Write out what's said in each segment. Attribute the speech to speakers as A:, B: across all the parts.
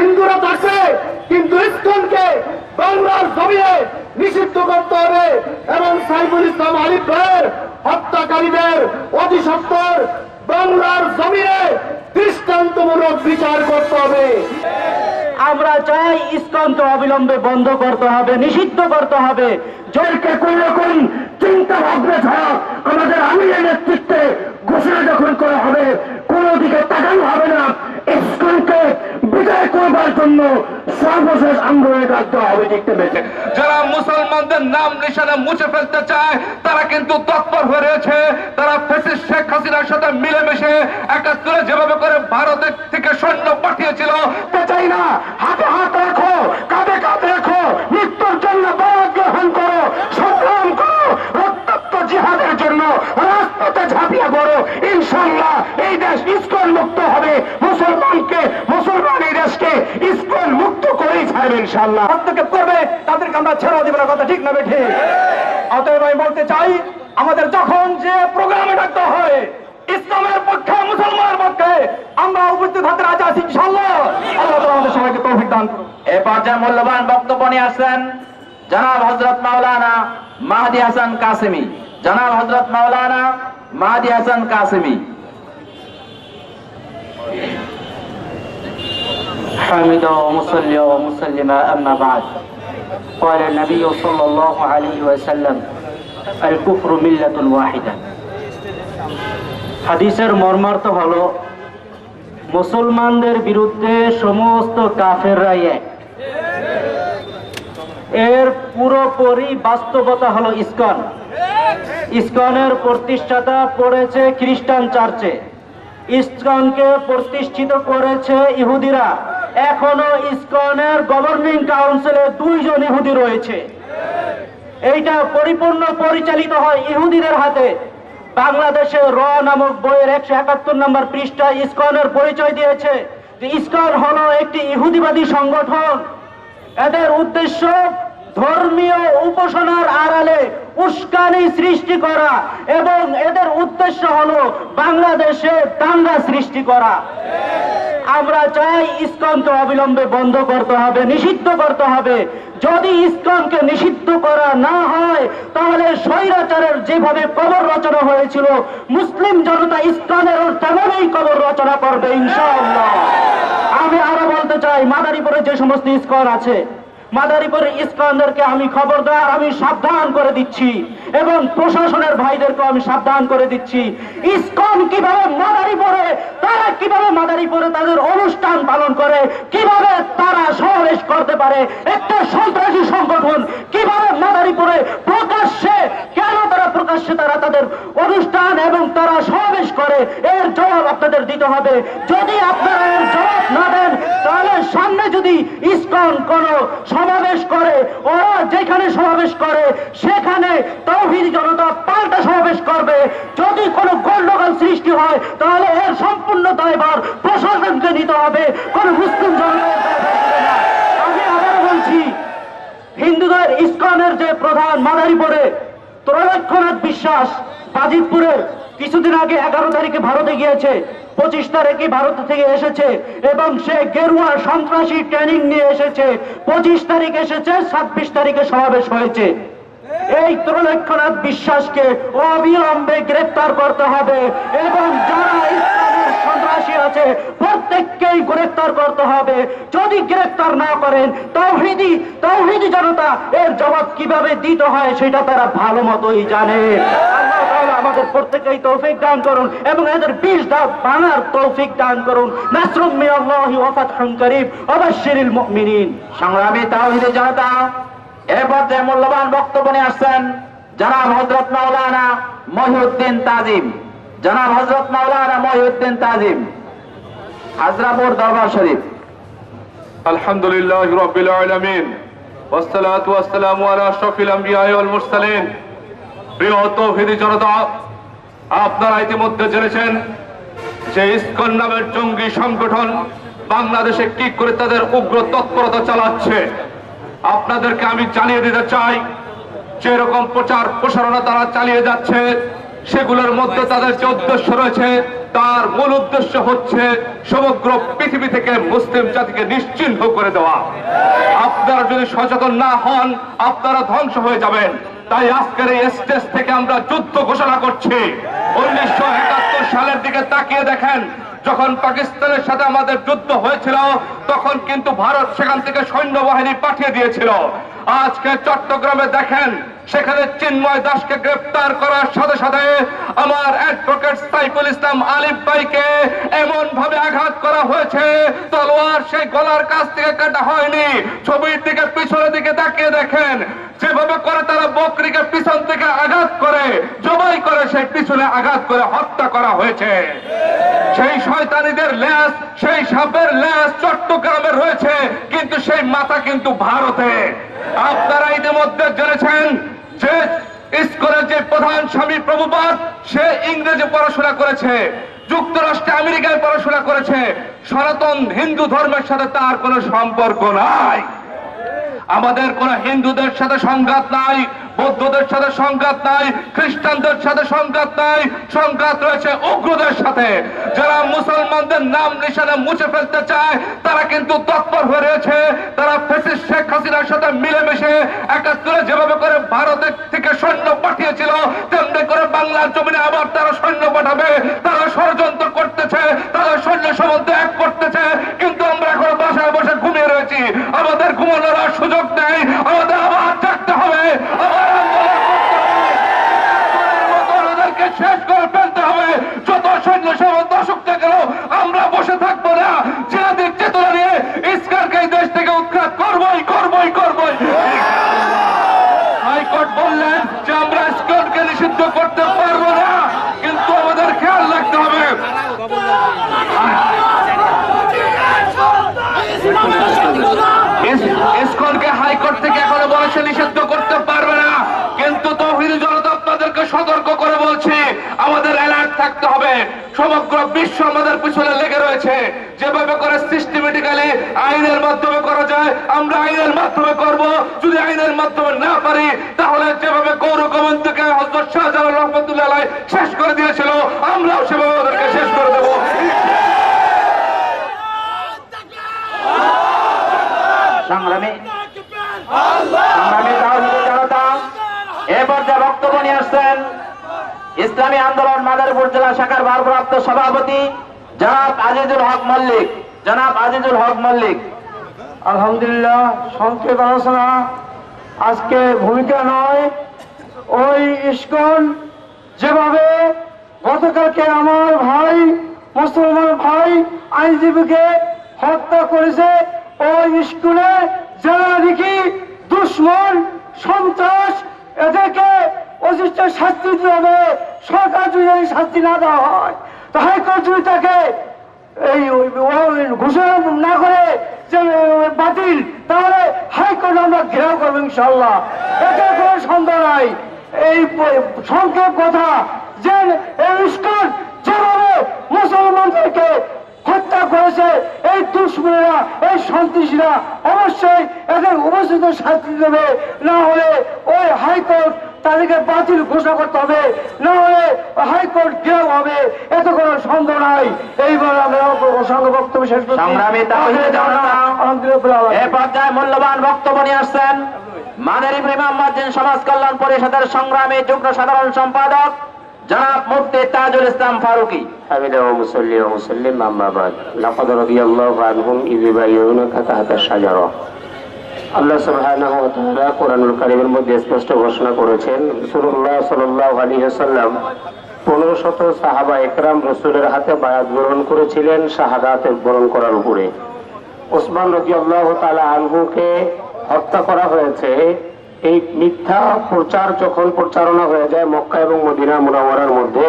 A: হিন্দুরা থাকবে কিন্তু ইস্কনকে বাংলার জমিয়ে নিষিদ্ধ করতে হবে এবং সাইফুল ইসলাম আলিফ ভাইয়ের হত্যাকারীদের অতি সত্তর বাংলার জমিয়ে দৃষ্টান্তমূলক বিচার করতে হবে।
B: আমরা চাই ইস্কনকে অবিলম্বে বন্ধ করতে হবে নিষিদ্ধ করতে হবে।
A: জেলকে কোন রকম চিন্তা ভাবনা ছাড়া আমাদের আমিরের নেতৃত্বে ঘোষণা যখন করা হবে কোন দিকে তাকানো হবে না। ইস্কনকে বিদায় করবার জন্য সর্বশেষ আন্দোলনে রাখতে হবে, দেখতে পেয়েছে।
C: যারা মুসলমানদের নাম নিশানা মুছে ফেলতে চায়, তারা কিন্তু তৎপর হয়ে রয়েছে। তারা ফেসিস শেখ হাসিনার সাথে মিলেমিশে একাত্তরে যেভাবে করে ভারতের থেকে সৈন্য পাঠিয়েছিল,
A: তে চাই না। হাতে হাত রাখো, কাঁধে কাঁধে রাখো, মৃত্যুর জন্য বরাদ গ্রহণ করো, সংগ্রাম করো, রক্তাক্ত জিহাদের জন্য রাজপথে ঝাঁপিয়ে পড়ো। ইনশাল্লাহ এই দেশ ইস্কন মুক্ত হবে। মুসলমানকে মুসলমান এই দেশকে ইস্কন মুক্ত করেই ছাড়বে ইনশাল্লাহ
B: হস্তক্ষেপ করবে তাদেরকে আমরা ছেড়ে দিব না কথা ঠিক না বেঠে। অতএব আমি বলতে চাই আমাদের যখন যে প্রোগ্রামে ডাকতে হয় ইসলামের পক্ষে মুসলমানের পক্ষে আমরা উপস্থিত হতে রাজি আছি ইনশাআল্লাহ। আল্লাহ আমাদের সবাইকে তৌফিক দান করুন
D: এ পর্যায়ে মূল্যবান বক্তব্য নিয়ে আসছেন জনাব হজরত মাওলানা মাহাদি হাসান কাসেমি জনাব হজরত মাওলানা মাহাদি হাসান কাসেমি
B: حامدا ومصليا ومسلما أما بعد قال النبي صلى الله عليه وسلم الكفر ملة واحدة হাদিসের মর্মার্থ হলো মুসলমানদের বিরুদ্ধে সমস্ত কাফেররাই এক এর পুরোপুরি বাস্তবতা হলো ইসকন। ইসকনের প্রতিষ্ঠাতা পড়েছে খ্রিস্টান চার্চে। ইসকনকে প্রতিষ্ঠিত করেছে ইহুদিরা। এখনও ইসকনের গভর্নিং কাউন্সিলে দুইজন ইহুদি রয়েছে। এইটা পরিপূর্ণ পরিচালিত হয় ইহুদিদের হাতে। বাংলাদেশে র নামক বইয়ের একশো একাত্তর নম্বর পৃষ্ঠায় ইসকনের পরিচয় দিয়েছে ইসকন হলো একটি ইহুদিবাদী সংগঠন। এদের উদ্দেশ্য ধর্মীয় উপাসনার আড়ালে উস্কানি সৃষ্টি করা এবং এদের উদ্দেশ্য হলো বাংলাদেশে দাঙ্গা সৃষ্টি করা। আমরা চাই ইসকনকে অবিলম্বে বন্ধ করতে হবে, নিষিদ্ধ করতে হবে। যদি ইসকনকে নিষিদ্ধ করা না হয়, তাহলে স্বৈরাচারের যেভাবে কবর রচনা হয়েছিল, মুসলিম জনতা ইসকনের তেমনই কবর রচনা করবে, ইনশাআল্লাহ। আমি আরও বলতে চাই, মাদারীপুরে যে সমস্ত ইস্কন আছে মাদারীপুরের ইস্কনদেরকে আমি খবরদার আমি সাবধান করে দিচ্ছি, এবং প্রশাসনের ভাইদেরকে আমি সাবধান করে দিচ্ছি। ইস্কন কীভাবে মাদারীপুরে মাদারীপুরে তাদের অনুষ্ঠান পালন করে, কীভাবে তারা সমাবেশ করতে পারে, একটা সন্ত্রাসী সংগঠন কীভাবে মাদারীপুরে প্রকাশ্যে, কেন তারা প্রকাশ্যে তারা তাদের অনুষ্ঠান এবং তারা সমাবেশ করে, এর জবাব আপনাদের দিতে হবে। যদি আপনারা এর জবাব না দেন, তাহলে সামনে যদি ইসকন কোন সমাবেশ করে, ওরা যেখানে সমাবেশ করে, সেখানে তৌহিদ জনতা পাল্টা সমাবেশ করবে। যদি কোনো গন্ডগোল সৃষ্টি হয়, তাহলে এর সম্পূর্ণ দায়ভার প্রশাসনকে নিতে হবে, কোন মুসলিম জনগণের। আমি আবার বলছি, হিন্দুদের ইসকনের যে প্রধান মাদারীপুরে ত্রৈলক্ষনাথ বিশ্বাস বাজিতপুরের কিছুদিন আগে এগারো তারিখে ভারতে গিয়েছে, পঁচিশ তারিখে ভারত থেকে এসেছে এবং সে গেরুয়া সন্ত্রাসী ট্রেনিং নিয়ে এসেছে, পঁচিশ তারিখ এসেছে, ছাব্বিশ তারিখে সমাবেশ হয়েছে এই ত্রৈলক্ষনাথ বিশ্বাসকে অবিলম্বে গ্রেপ্তার করতে হবে এবং যারা আছে, প্রত্যেককেই গ্রেপ্তার করতে হবে। যদি গ্রেপ্তার না করেন, তৌহিদি তৌহিদি জনতা, এর জবাব কীভাবে দিতে হয় সেটা তারা ভালো মতোই জানে। আমাদের প্রত্যেকেই তৌফিক দান করুন এবং এদের বিষ দাব বানার তৌফিক দান করুন। নাসরুম মিনাল্লাহি ওয়া ফাতহুন করিম ওয়া মুমিনিন।
D: সংগ্রামী তাওহিদি জনতা এ পর্যায়ে মূল্যবান বক্তব্য নিয়ে আসছেন, জনাব হজরত মাওলানা মহিউদ্দিন তাজিম। জনাব হজরত মাওলানা মহিউদ্দিন তাজিম। হাজরাপুর দরবার শরীফ
C: الحمد لله رب العالمين والصلاة والسلام على أشرف الأنبياء والمرسلين প্রিয় তৌহিদি জনতা আপনারা ইতিমধ্যে জেনেছেন যে ইস্কন নামের জঙ্গি সংগঠন বাংলাদেশে কি করে তাদের উগ্র তৎপরতা চালাচ্ছে আপনাদেরকে আমি জানিয়ে দিতে চাই যে এরকম প্রচার প্রসারণা তারা চালিয়ে যাচ্ছে সেগুলোর মধ্যে তাদের যে উদ্দেশ্য রয়েছে, তার মূল উদ্দেশ্য হচ্ছে সমগ্র পৃথিবী থেকে মুসলিম জাতিকে নিশ্চিহ্ন করে দেওয়া। আপনারা যদি সচেতন না হন, আপনারা ধ্বংস হয়ে যাবেন। তাই আজকের এই স্টেজ থেকে আমরা যুদ্ধ ঘোষণা করছি। উনিশশো একাত্তর সালের দিকে তাকিয়ে দেখেন, যখন পাকিস্তানের সাথে আমাদের যুদ্ধ হয়েছিল, তখন কিন্তু ভারত সেখান থেকে সৈন্যবাহিনী পাঠিয়ে দিয়েছিল। আজকে চট্টগ্রামে দেখেন, সেখানে চিন্ময় দাসকে গ্রেপ্তার করার সাথে সাথে আমার অ্যাডভোকেট সাইফুল ইসলাম আলিফ ভাইকে এমন ভাবে আঘাত করা হয়েছে। তলোয়ার সেই গলার কাছ থেকে কাটা হয়নি। ছবির দিকে পিছনের দিকে তাকিয়ে দেখেন যেভাবে করে তারা বকরিকে পিছন থেকে আঘাত করে, জবাই করে, সেই পিছনে আঘাত করে হত্যা করা হয়েছে। সেই শয়তানিদের ল্যাস সেই সাপের ল্যাস চট্টগ্রামে রয়েছে, কিন্তু সেই মাথা কিন্তু ভারতে। আপনারা ইতিমধ্যে জেনেছেন যে ইস্কনের যে প্রধান স্বামী প্রভুপাত, সে ইংরেজি পড়াশোনা করেছে, যুক্তরাষ্ট্রে আমেরিকায় পড়াশোনা করেছে, সনাতন হিন্দু ধর্মের সাথে তার কোনো সম্পর্ক নাই। আমাদের কোন হিন্দুদের সাথে সংঘাত নাই, বৌদ্ধদের সাথে সংঘাত নাই, খ্রিস্টানদের সাথে সংঘাত নাই, সংঘাত রয়েছে উগ্রদের সাথে। যারা মুসলমানদের নাম নিশানে মুছে ফেলতে চায়, তারা কিন্তু তৎপর হয়ে রয়েছে। তারা ফেসিস শেখ হাসিনার সাথে মিলেমিশে একাত্তরে যেভাবে করে ভারতের থেকে সৈন্য পাঠিয়েছিল, তেমনি করে বাংলার জমিনে আবার তারা সৈন্য পাঠাবে, তারা ষড়যন্ত্র করতেছে তারা সৈন্য সম্বন্ধে এক করতেছে। কিন্তু আমরা এখন বাসায় বসে ঘুমিয়ে রয়েছি। আমাদের সুযোগ নেই আমাদের আবার থাকতে হবে শেষ করে ফেলতে হবে যত সৈন্য সামন্ত আসুক না আমরা বসে থাকব না জিহাদের চেতনা নিয়ে ইস্কারকে এই দেশ থেকে উৎখাত করবোই করবোই করবোই হাইকোর্ট বললেন যে আমরা ইস্কনকে নিষিদ্ধ করতে পারব না কিন্তু আমাদের খেয়াল রাখতে হবে ইস- ইসকনকে হাইকোর্ট থেকে এখনও বলেছে নিষিদ্ধ করতে পারবে না কিন্তু তৌহিদ জনতা আপনাদেরকে সতর্ক করে বলছি আমাদের অ্যালার্ট সমগ্র বিশ্ব আমাদের পিছনে লেগে রয়েছে। যেভাবে করে সিস্টেমেটিক্যালি আইনের মাধ্যমে করা যায় আমরা আইনের মাধ্যমে করব। যদি আইনের মাধ্যমে না পারি তাহলে যেভাবে গৌর গোবিন্দকে হজরত শাহজালাল রহমতুল্লাহ শেষ করে দিয়েছিল আমরাও সেভাবে ওদেরকে শেষ করে দেবো।
D: সংগ্রামী সংগ্রামী তাওহীদি জনতা এ পর্যায়ে বক্তব্য নিয়ে আসছেন ইসলামী আন্দোলন মাদারীপুর জেলা শাখার ভারপ্রাপ্ত সভাপতি জনাব আজিজুল হক মল্লিক। জনাব আজিজুল হক মল্লিক।
E: আলহামদুলিল্লাহ, সংক্ষেপ আলোচনা। আজকে ভূমিকা নয়, ওই ইস্কন যেভাবে গতকালকে আমার ভাই, মুসলমান ভাই, আইনজীবীকে হত্যা করেছে, ওই স্কুলে যারা নাকি দুশ্মন, সন্ত্রাস, এদেরকে অতিষ্ঠ শাস্তি দিতে হবে সরকার যদি শাস্তি না দেওয়া হয়, তো হাইকোর্ট যদি তাকে এই ঘোষণা না করে যে বাতিল, তাহলে হাইকোর্ট আমরা ঘেরাও করব ইনশাল্লাহ এতে কোনো সন্দেহ নাই। এই সংক্ষেপ কথা যে এই ইস্কন যেভাবে মুসলমানদেরকে হত্যা করেছে, এই দুশ্মনেরা, এই সন্ত্রাসীরা অবশ্যই এদের উপস্থিত শাস্তি দেবে। না হলে ওই হাইকোর্ট তাদেরকে বাতিল ঘোষণা করতে হবে না হলে হাইকোর্ট ঘেরাও হবে এত কোনো সন্দেহ নাই এইবার আমরা অসংখ্য বক্তব্য শেষ করছি
D: সংগ্রামী তাওহীদি জনতা
E: আলহামদুলিল্লাহ
D: এ পর্যায়ে মূল্যবান বক্তব্য নিয়ে আসছেন মাদারীপুর ইমাম মসজিদ সমাজ কল্যাণ পরিষদের সংগ্রামী যুগ্ম সাধারণ সম্পাদক জনাব মুফতি তাজুল ইসলাম ফারুকি
F: حمد ومصلي ومسلم أما بعد لقد رضي الله عنهم إذ يبايعونك تحت الشجرة আল্লাহ সুবহানাহু ওয়া তাআলা কোরআনুল কারীমের মধ্যে স্পষ্ট ঘোষণা করেছেন, রাসূলুল্লাহ সাল্লাল্লাহু আলাইহি ওয়াসাল্লাম 15 শত সাহাবা একরাম রাসূলের হাতে বায়াত গ্রহণ করেছিলেন শাহাদাত বরণ করার উপরে। ওসমান রাদিয়াল্লাহু তাআলা আনহুকে হত্যা করা হয়েছে। এই মিথ্যা প্রচার যখন প্রচারণা হয়ে যায় মক্কা এবং মদিনা মুনাওয়ারার মধ্যে,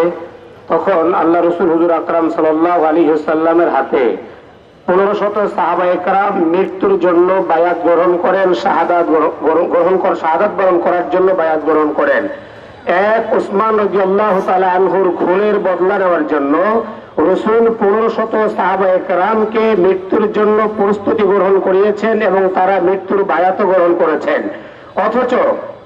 F: তখন আল্লাহ রসুল হুজুর আকরাম সাল্লাহ আলী হাতে মৃত্যুর জন্য গ্রহণ প্রস্তুতি গ্রহণ করিয়েছেন এবং তারা মৃত্যুর বায়াত গ্রহণ করেছেন। অথচ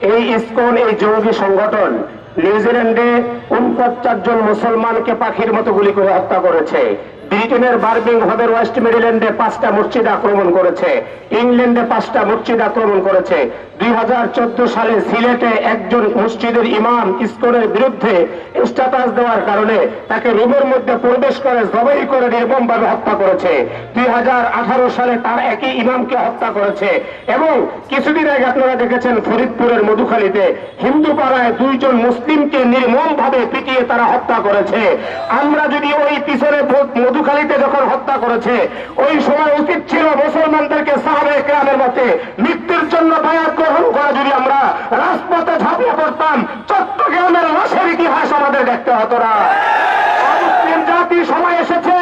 F: এই ইসকন, এই জঙ্গি সংগঠন নিউজিল্যান্ডে উনপঞ্চাশ জন মুসলমানকে পাখির মতো গুলি করে হত্যা করেছে। ব্রিটেনের বার্মিংহামের ওয়েস্ট মিডল্যান্ডে পাঁচটা মসজিদ আক্রমণ করেছে। ইংল্যান্ডে পাঁচটা মসজিদ আক্রমণ করেছে। দুই সালে সিলেটে একজন মসজিদের ইমাম ইস্কনের বিরুদ্ধে স্ট্যাটাস দেওয়ার কারণে তাকে রুমের মধ্যে প্রবেশ করে জবাই করে নির্মমভাবে হত্যা করেছে। দুই সালে তার একই ইমামকে হত্যা করেছে। এবং কিছুদিন আগে আপনারা দেখেছেন ফরিদপুরের মধুখালীতে হিন্দু পাড়ায় দুইজন মুসলিমকে নির্মমভাবে পিটিয়ে তারা হত্যা করেছে। আমরা যদি ওই পিছনে ভ- মধুখালীতে যখন হত্যা করেছে, ওই সময় উচিত ছিল মুসলমানদেরকে সাহাবে গ্রামের মতে মৃত্যুর জন্য বায়াত গ্রহণ করা। যদি আমরা রাজপথে ঝাঁপিয়ে পড়তাম, চট্টগ্রামের লাশের ইতিহাস আমাদের দেখতে হতো না মুসলিম জাতি সময় এসেছে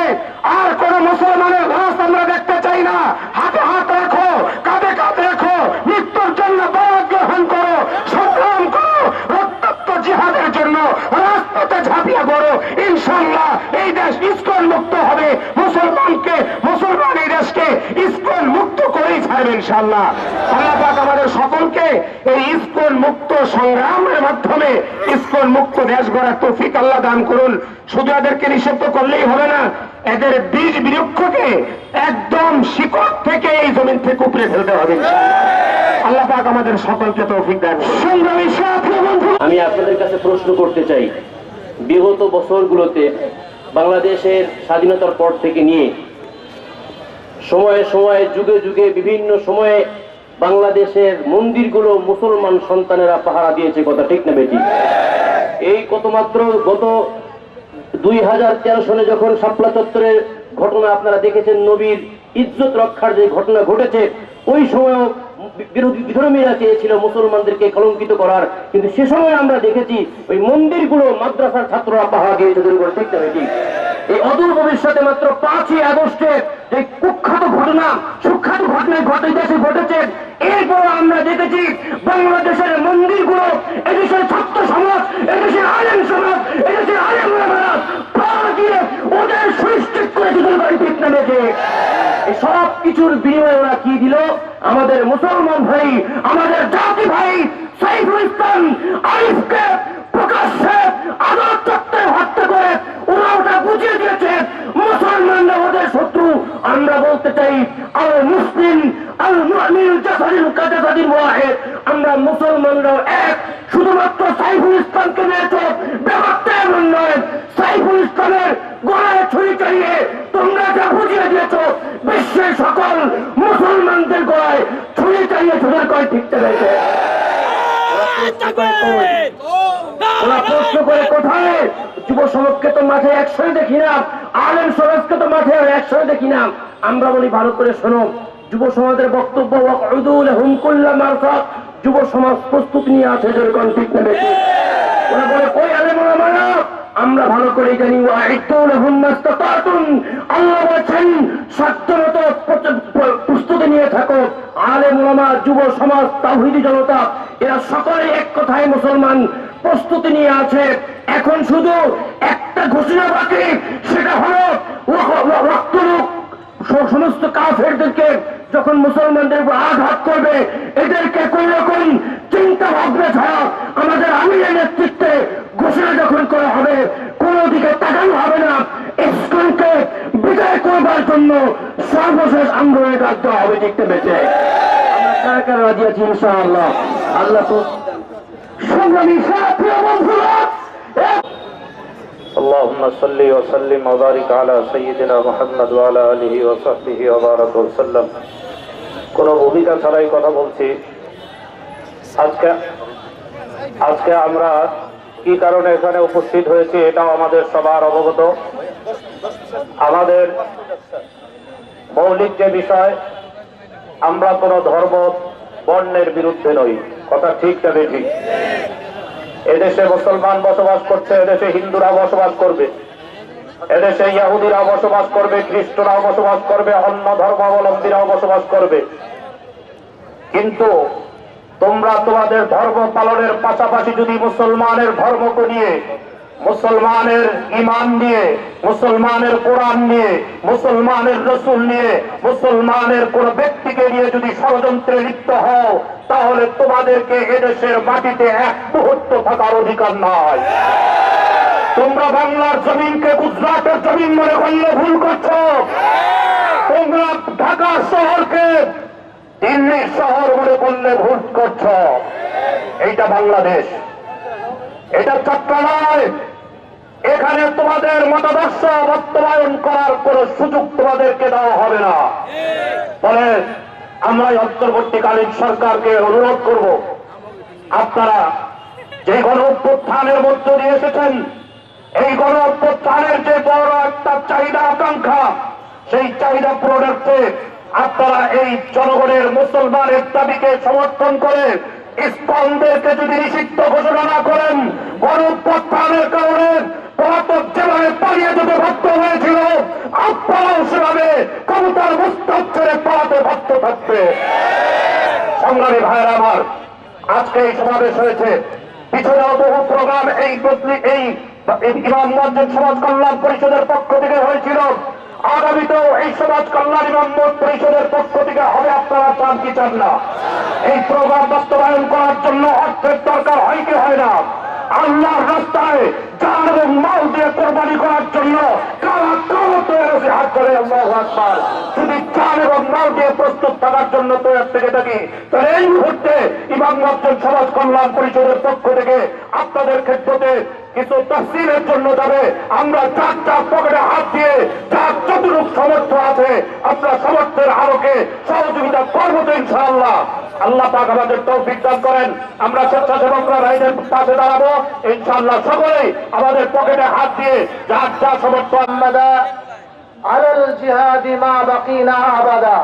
F: আর কোন মুসলমানের লাশ আমরা দেখতে চাই না হাতে হাত রাখো কাঁধে কাঁধ রাখো মৃত্যুর জন্য বায়াত গ্রহণ করো সংগ্রাম করো রক্তাক্ত জিহাদের জন্য রাজপথে ঝাঁপিয়ে পড়ো ইনশাল্লাহ এই দেশ ইস্কন মুক্ত হবে মুসলমানকে মুসলমান এই দেশকে ইস্কন মুক্ত করেই ছাড়বে ইনশাল্লাহ আল্লাহ পাক আমাদের সকলকে এই ইস্কন মুক্ত সংগ্রামের মাধ্যমে ইস্কন মুক্ত দেশ গড়ার তৌফিক আল্লাহ দান করুন। শুধু এদেরকে নিষিদ্ধ করলেই হবে না, এদের বীজ বিরক্ষকে একদম শিকড় থেকে এই জমিন থেকে উপরে ফেলতে হবে। আল্লাহ পাক আমাদের সকলকে তৌফিক দেন সংগ্রামী
G: আমি আপনাদের কাছে প্রশ্ন করতে চাই, বিগত বছরগুলোতে বাংলাদেশের স্বাধীনতার পর থেকে নিয়ে সময়ে সময়ে, যুগে যুগে বিভিন্ন সময়ে বাংলাদেশের মন্দিরগুলো মুসলমান সন্তানেরা পাহারা দিয়েছে, কথা ঠিক না বেটি? এই কত মাত্র গত দুই হাজার তেরো সনে যখন শাপলা চত্বরের ঘটনা আপনারা দেখেছেন, নবীর ইজ্জত রক্ষার যে ঘটনা ঘটেছে, ওই সময়ও বিরোধী বিধর্মীরা চেয়েছিল মুসলমানদেরকে কলঙ্কিত করার। কিন্তু সে সময় আমরা দেখেছি, ওই মন্দিরগুলো মাদ্রাসার ছাত্ররা পাহারা দিয়েছে ঠিক না ঠিক এই অদূর ভবিষ্যতে মাত্র পাঁচই আগস্টের যে কুখ্যাত ঘটনা, সুখ্যাত ঘটনা ঘটে দেশে ঘটেছে আমরা দেখেছি বাংলাদেশের মন্দিরগুলো, এদেশের ছাত্র সমাজ, এদেশের আলেম সমাজ, এদেশের আলেম দিয়ে ওদের সুনিশ্চিত করে দিতে ঠিক না সব কিছুর বিনিময়ে ওরা কি দিল? আমাদের মুসলমান ভাই, আমাদের জাতি ভাই, সাইফুল ইসলাম, আরিফকে প্রকাশ্যে চত্বরে হত্যা করে ওরা ওটা বুঝিয়ে দিয়েছে। মুসলমানরা ওদের শত্রু। আমরা বলতে চাই মুসলিম আল মুমিন জাসাদিন কাজাসাদিন ওয়াহিদ আমরা মুসলমানরাও এক। শুধুমাত্র সাইফুল ইসলামকে নিয়েছ ব্যাপারটা এমন নয়। সাইফুল ইসলামের গলায় ছুরি চালিয়ে তোমরা যা বুঝিয়ে দিয়েছ, বিশ্বের সকল মুসলমানদের গলায় ছুরি চালিয়ে ছুটার কয় ঠিকতে রয়েছে ওরা প্রশ্ন করে কোথায়? যুব সমাজকে তো মাঠে একসঙ্গে দেখি না, আলেম সমাজকে তো মাঠে একসঙ্গে দেখি না। আমরা বলি ভালো করে শোনো, যুব সমাজের বক্তব্য যুব সমাজ প্রস্তুতি নিয়ে আছে আলেম আমরা ভালো করে জানি বলেছেন সাধ্যমতো প্রস্তুতি নিয়ে থাকো। আলেম ওলামা যুব সমাজ, তাওহীদি জনতা, এরা সকলে এক কথায় মুসলমান, প্রস্তুতি নিয়ে আছে। এখন শুধু একটা ঘোষণা বাকি, সেটা হলো রক্তলোক স- সমস্ত কাফেরদেরকে যখন মুসলমানদের উপর আঘাত করবে, এদেরকে কোন রকম চিন্তা ভাবনা ছাড়া আমাদের আমিরের নেতৃত্বে ঘোষণা যখন করা হবে, কোন দিকে তাকানো হবে না। ইস্কনকে বিদায় করবার জন্য সর্বশেষ আন্দোলনের কাজ দেওয়া হবে, দেখতে আছি, ইনশাআল্লাহ? আল্লাহ তো সংগ্রামী সাথী বন্ধুরা
H: اللهم صل وسلم وبارك على سيدنا محمد وعلى آله وصحبه وبارك وسلم কোন ভূমিকা ছাড়াই কথা বলছি আজকে আজকে আমরা কি কারণে এখানে উপস্থিত হয়েছি এটাও আমাদের সবার অবগত আমাদের মৌলিক যে বিষয় আমরা কোন ধর্ম বর্ণের বিরুদ্ধে নই কথা ঠিক তবে ঠিক এদেশে মুসলমান বসবাস করছে, এদেশে হিন্দুরা বসবাস করবে। এদেশে ইয়াহুদিরা বসবাস করবে, খ্রিস্টরাও বসবাস করবে, অন্য ধর্মাবলম্বীরাও বসবাস করবে। কিন্তু তোমরা তোমাদের ধর্ম পালনের পাশাপাশি যদি মুসলমানের ধর্মকে নিয়ে মুসলমানের ইমান নিয়ে, মুসলমানের কোরআন নিয়ে, মুসলমানের রসুল নিয়ে, মুসলমানের কোন ব্যক্তি জাতিকে নিয়ে যদি ষড়যন্ত্রে লিপ্ত হও, তাহলে তোমাদেরকে এদেশের মাটিতে এক মুহূর্ত থাকার অধিকার নয় তোমরা বাংলার জমিনকে গুজরাটের জমিন মনে করলে ভুল করছ। তোমরা ঢাকা শহরকে দিল্লির শহর মনে করলে ভুল করছ। এইটা বাংলাদেশ। এটা চট্ট নয়। এখানে তোমাদের মতাদর্শ বাস্তবায়ন করার কোন সুযোগ তোমাদেরকে দেওয়া হবে না। ফলে আমরা অন্তর্বর্তীকালীন সরকারকে অনুরোধ করব, আপনারা যে গণ অভ্যুত্থানের মধ্য দিয়ে এসেছেন, এই গণ অভ্যুত্থানের যে বড় একটা চাহিদা আকাঙ্ক্ষা, সেই চাহিদা পূরণার্থে আপনারা এই জনগণের মুসলমানের দাবিকে সমর্থন করে ইস্কনদেরকে যদি নিষিদ্ধ ঘোষণা না করেন গণ কারণে পলাতক যেভাবে পালিয়ে যেতে বাধ্য হয়েছিল। আপনারাও সেভাবে ক্ষমতার মুস্তাব ছেড়ে পালাতে বাধ্য থাকবে। সংগ্রামী ভাইয়ের আমার, আজকে এই সমাবেশ হয়েছে। পিছনেও বহু প্রোগ্রাম এই এই ইমাম মসজিদ সমাজ কল্যাণ পরিষদের পক্ষ থেকে হয়েছিল। আগামীতেও এই সমাজ কল্যাণ ইমাম মসজিদ পরিষদের পক্ষ থেকে হবে আপনারা চান কি চান না? এই প্রোগ্রাম বাস্তবায়ন করার জন্য অর্থের দরকার হয় কি হয় না? আল্লাহর রাস্তায় জান এবং মাল দিয়ে কোরবানি করার জন্য কারা কারও তৈরি হাত করে আল্লাহ আকবার। যদি জান এবং মাল দিয়ে প্রস্তুত থাকার জন্য তৈরি থেকে থাকি। তাহলে এই মুহূর্তে ইমাম মসজিদ সমাজ কল্যাণ পরিষদের পক্ষ থেকে আপনাদের ক্ষেত্রে কিছু তহসিলের জন্য যাবে। আমরা চার চার পকেটে হাত দিয়ে যার যতটুকু সমর্থ আছে, আমরা সমর্থের আলোকে সহযোগিতা করব তো ইনশাআল্লাহ। আল্লাহ পাক আমাদের তৌফিক দান করেন। আমরা স্বেচ্ছাসেবকরা ভাইদের পাশে দাঁড়াবো। ইনশাআল্লাহ সকলেই আমাদের পকেটে হাত দিয়ে যার যা সমর্থ আল্লাহ
A: আলাল জিহাদি মা বাকিনা আবাদা।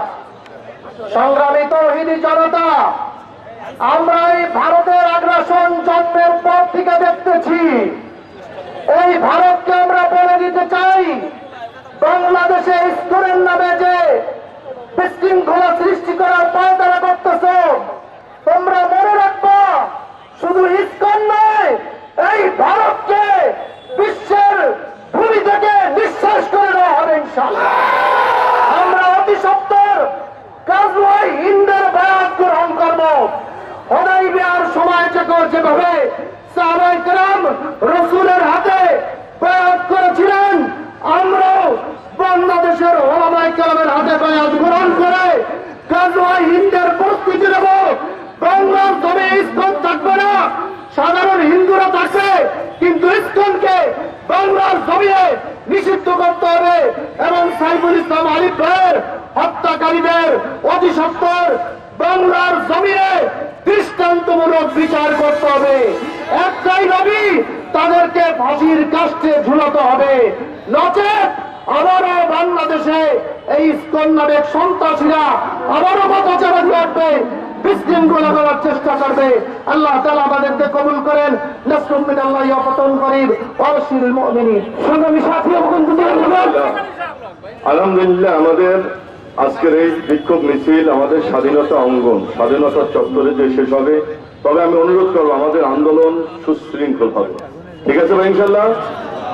A: সংগ্রামী তৌহিদি জনতা আমরা এই ভারতের আগ্রাসন জন্মের পর থেকে দেখতেছি। এই ভারতকে আমরা বলে দিতে চাই, বাংলাদেশে স্কুলের নামে যে বিশৃঙ্খলা সৃষ্টি করার পায়তারা করতেছ, তোমরা মনে রাখবা, শুধু ইস্কন নয়, এই ভারতকে বিশ্বের ভূমি থেকে নিঃশ্বাস করে দেওয়া হবে ইনশাল্লাহ আমরা অতি সত্তর কাজওয়াই হিন্দের বায়াত গ্রহণ করব হদাই বিয়ার খন্দকার যেভাবে রসুলের হাতে বয়াত করেছিলেন। আমরাও বাংলাদেশের ওলামাই কালামের হাতে বয়াত গ্রহণ করে হিন্দের প্রস্তুতি নেব। বাংলার তবে ইস্কন থাকবে না। সাধারণ হিন্দুরা থাকবে, কিন্তু ইস্কনকে বাংলার জমিয়ে নিষিদ্ধ করতে হবে এবং সাইফুল ইসলাম আলিফের হত্যাকারীদের অতিসত্তর বাংলার জমিয়ে দৃষ্টান্তমূলক বিচার করতে হবে। একটাই দাবি, তাদেরকে ফাঁসির কাষ্টে ঝুলাতে হবে। নচেত আবারও বাংলাদেশে এই নামের সন্ত্রাসীরা আবারও করার চেষ্টা করবে।
I: আলহামদুলিল্লাহ, আমাদের আজকের এই বিক্ষোভ মিছিল আমাদের স্বাধীনতা অঙ্গন, স্বাধীনতা চত্বরে যে শেষ হবে, তবে আমি অনুরোধ করব আমাদের আন্দোলন সুশৃঙ্খল হবে ঠিক আছে ভাই ইনশাল্লাহ?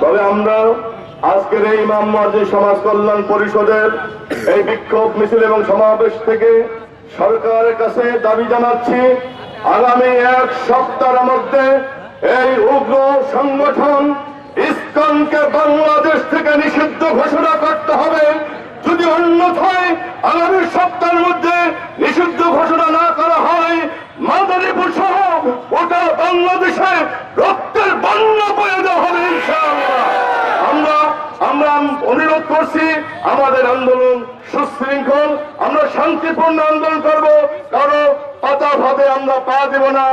I: তবে আমরা আজকের এই ইমাম মসজিদ সমাজ কল্যাণ পরিষদের এই বিক্ষোভ মিছিল এবং সমাবেশ থেকে সরকারের কাছে দাবি জানাচ্ছি, আগামী এক সপ্তাহের মধ্যে এই উগ্র সংগঠন ইসকনকে বাংলাদেশ থেকে নিষিদ্ধ ঘোষণা করতে হবে। যদি অন্যথায় আগামী সপ্তাহের মধ্যে নিষিদ্ধ ঘোষণা না করা হয়, মাদারীপুর সহ ওটা বাংলাদেশে রক্তের বন্যা বয়ে হবে আমরা আমরা অনুরোধ করছি, আমাদের আন্দোলন সুশৃঙ্খল, আমরা শান্তিপূর্ণ আন্দোলন করব, কারও পাতা ভাবে আমরা পা দেব না।